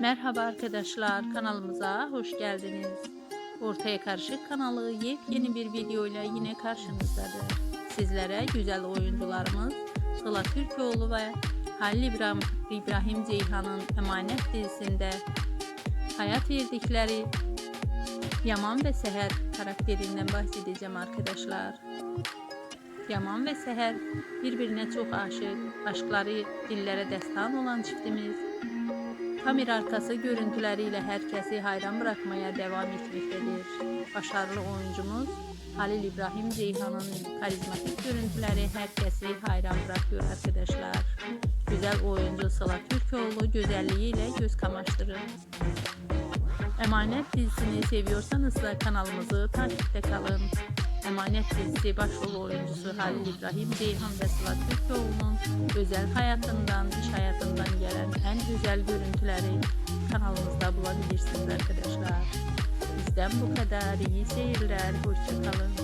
Merhaba arkadaşlar kanalımıza hoş geldiniz. Ortaya Karışık kanalı yepyeni bir videoyla yine karşınızdadır. Sizlere güzel oyuncularımız Sıla Türkoğlu ve Halil İbrahim, İbrahim Ceyhan'ın Emanet dizisinde hayat verdikleri Yaman ve Seher karakterinden bahsedeceğim arkadaşlar. Yaman ve Seher birbirine çok aşık, aşkları dillere destan olan çiftimiz Kamera arkası görüntüleriyle herkesi hayran bırakmaya devam etmektedir. Başarılı oyuncumuz Halil İbrahim Ceyhan'ın karizmatik görüntüleri herkesi hayran bırakıyor arkadaşlar. Güzel oyuncu Sıla Türkoğlu güzelliğiyle göz kamaştırır. Emanet dizisini seviyorsanız da kanalımızı takipte kalın. Emanet dizisi başrol oyuncusu Halil İbrahim Ceyhan ve Sıla Türkoğlu'nun özel hayatından, güzel görüntüleri kanalımızda bulabilirsiniz arkadaşlar. Bizden bu kadar iyi seyirler, hoşçakalın.